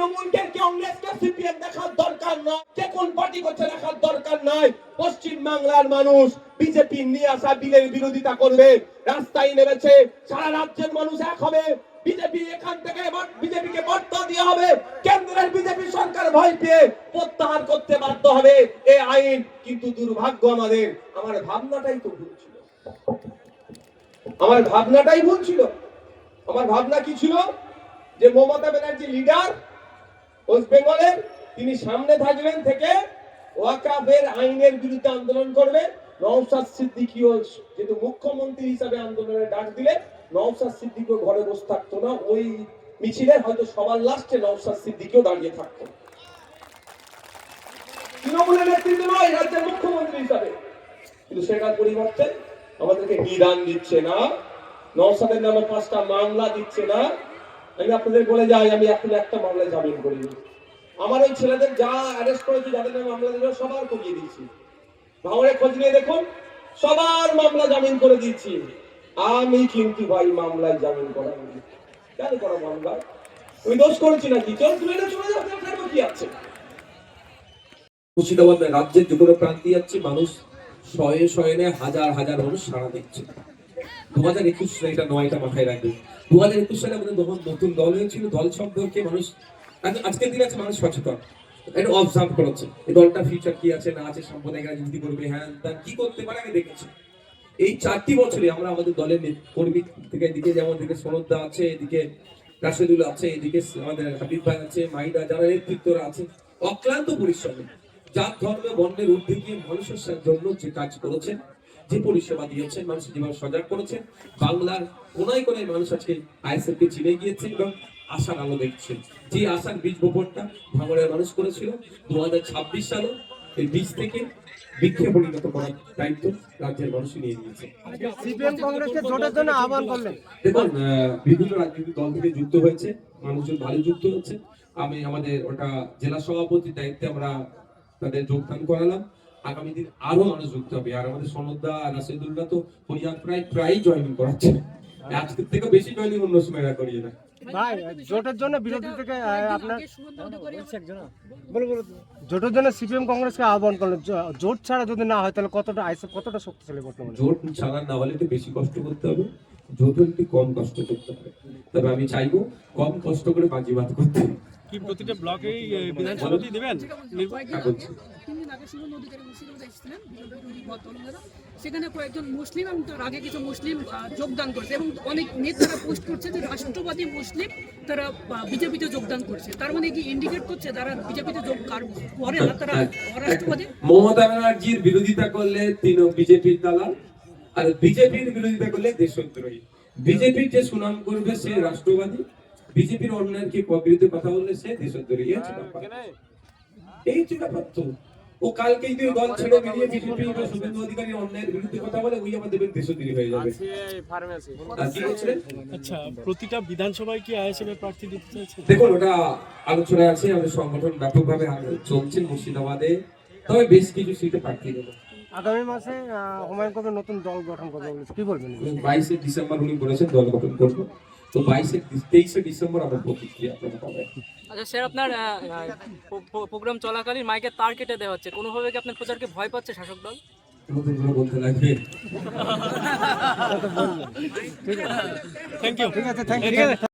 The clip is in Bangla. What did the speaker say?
তৃণমূলকে কংগ্রেসকে সিপিএম দেখার দরকার নয় কোন পার্টি করছে দেখার দরকার নাই পশ্চিম বাংলার মানুষ বিজেপি নিয়ে আসা বিলের বিরোধিতা করবে, রাস্তায় নেমেছে, সারা রাজ্যের মানুষ এক হবে। বিজেপি এখান থেকে বিজেপিকে হবে। কেন্দ্রের বিজেপি সরকার ভয় পেয়ে প্রত্যাহার করতে বাধ্য হবে। আইন কিন্তু দুর্ভাগ্য আমাদের। আমার ভাবনাটাই তো ভুল ছিল। আমার ভাবনাটাই ভুল ছিল। আমার ভাবনা কি ছিল? যে মমতা ব্যানার্জি লিডার ওয়েস্ট তিনি সামনে থাকবেন থেকে ওয়াকাবের আইনের বিরুদ্ধে আন্দোলন করবে। নওশাদ সিদ্দিকিও যেহেতু মুখ্যমন্ত্রী হিসাবে আন্দোলনের ডাক দিলে নওশাদ সিদ্দিকিও ঘরে বসে থাকতো না। ওই মিছিলে হয়তো সবার লাস্টে নওশাদ সিদ্দিকিও দাঁড়িয়ে থাকতো। তৃণমূলের নেতৃত্ব নয় রাজ্যের মুখ্যমন্ত্রী হিসাবে। কিন্তু সেটার পরিবর্তে? আমাদেরকে নিদান দিচ্ছে না। নওশাদের নামে পাঁচটা মামলা দিচ্ছে না। আমি আপনাদের বলে যাই, আমি এখন একটা মামলায় জামিন করিনি। আমার ওই ছেলেদের যা অ্যারেস্ট করেছি, যাদের নামে মামলা দিল সবার করিয়ে দিয়েছি। ভাঙড়ে খোঁজ নিয়ে দেখুন সবার মামলা জামিন করে দিয়েছি। আমি কিন্তু ভাই মামলায় জামিন করা কেন করা মামলা ওই দোষ করেছি নাকি? চল তুলে না চলে যাও ফেরবো কি আছে? মুর্শিদাবাদ রাজ্যের যে কোনো প্রান্তে যাচ্ছে মানুষ শয়ে শয়নে হাজার হাজার মানুষ সাড়া দিচ্ছে। দু হাজার একুশ এটা নয়টা মাথায় রাখবে। দু হাজার একুশ সালে আমাদের নতুন দল হয়েছিল। দল সম্পর্কে মানুষ আজকের আছে মানুষ সচেতন। অবজার্ভ এই দলটা ফিউচার কি আছে, না আছে রাজনীতি করবে হ্যাঁ কি করতে পারে আগে দেখেছি। এই চারটি বছরে আমরা আমাদের দলের কর্মী থেকে এদিকে যেমন এদিকে আছে, এদিকে রাশেদুল আছে, এদিকে আমাদের হাবিব ভাই আছে মাইদা যারা নেতৃত্বরা আছে, অক্লান্ত পরিশ্রমে। জাত, ধর্ম, বর্ণের ঊর্ধ্বে মানুষের জন্য যে কাজ করেছেন যে পরিষেবা দিয়েছেন মানুষের যেভাবে সজাগ করেছেন। বাংলার কোনায় কোনায় মানুষ আজকে আইএসএফ কে চিনে গিয়েছে এবং আশার আলো দেখছেন যে আশার বীজ বপনটা ভাঙড়ের মানুষ করেছিল দু সালে এই বীজ থেকে বৃক্ষে পরিণত করার দায়িত্ব রাজ্যের মানুষ নিয়ে নিয়েছে। দেখুন বিভিন্ন রাজনৈতিক দল থেকে যুক্ত হয়েছে মানুষজন ভালো যুক্ত হচ্ছে। আমি আমাদের ওটা জেলা সভাপতির দায়িত্বে আমরা তাদের যোগদান করালাম। আগামী দিন আরও মানুষ যুক্ত হবে। আর আমাদের সনদা রাশেদুল্লাহ তো হরিয়ান প্রায় প্রায় জয়েনিং করাচ্ছে। আজকের থেকে বেশি জয়েনিং অন্য সময় করিয়ে না ভাই জোটের জন্য বিরোধী থেকে আপনার বলো জোটের জন্য সিপিএম কংগ্রেসকে আহ্বান করলেন। জোট ছাড়া যদি না হয় তাহলে কতটা আইসে কতটা শক্তিশালী বর্তমানে? জোট চালান না হলে একটু বেশি কষ্ট করতে হবে। জোট একটু কম কষ্ট করতে হবে। তবে আমি চাইব কম কষ্ট করে বাজিবাদ করতে। কি প্রতিটা ব্লকেই এ, বিধানসভাতে দেবেন? হ্যাঁ, বিজেপি দলেরা সেখানে কয়েকজন মুসলিম এবং তার আগে কিছু মুসলিম যোগদান করেছে এবং অনেক নেতারা পোস্ট করছে যে রাষ্ট্রবাদী মুসলিম তারা বিজেপিতে যোগদান করছে। তার মানে কি ইন্ডিকেট করছে তারা বিজেপিতে যোগ কার- না তারা অরাষ্ট্রবাদী মমতা ব্যানার্জির বিরোধিতা করলে তিনি বিজেপির দালাল আর বিজেপির বিরোধিতা করলে দেশদ্রোহী। বিজেপির যে সুনাম করবে সে রাষ্ট্রবাদী। বিজেপির অন্যের কি বিরুদ্ধে কথা বললে সে এই হচ্ছে ব্যাপার। এই হচ্ছে ব্যাপার ও কালকে যদি দল ছেড়ে বেরিয়ে বিজেপি বা শুভেন্দু অধিকারী অন্যের বিরুদ্ধে কথা বলে ওই আমার দেবেন দেশদ্রোহী হয়ে যাবে। আর কি বলছিলেন? আচ্ছা প্রতিটা বিধানসভায় কি আইএসএফ এর প্রার্থী দিতে চাইছেন? দেখুন ওটা আলোচনায় আছে আমাদের সংগঠন ব্যাপকভাবে চলছে মুর্শিদাবাদে। তবে বেশ কিছু সিটে প্রার্থী দেবো আগামী মাসে আহ, হুমায়ুন কবির নতুন দল গঠন করবে বলেছে। কি বলবেন? বাইশে ডিসেম্বর উনি বলেছেন দল গঠন করব। তো বাইশে তেইশে ডিসেম্বর আমার প্রতিক্রিয়া আপনারা পাবেন আচ্ছা স্যার আপনার প্রোগ্রাম চলাকালীন মাইকে তার কেটে দেওয়া হচ্ছে। কোনোভাবে কি আপনার প্রচারকে ভয় পাচ্ছে শাসক দল? বলতে লাগবে। থ্যাংক ইউ ঠিক আছে। Thank you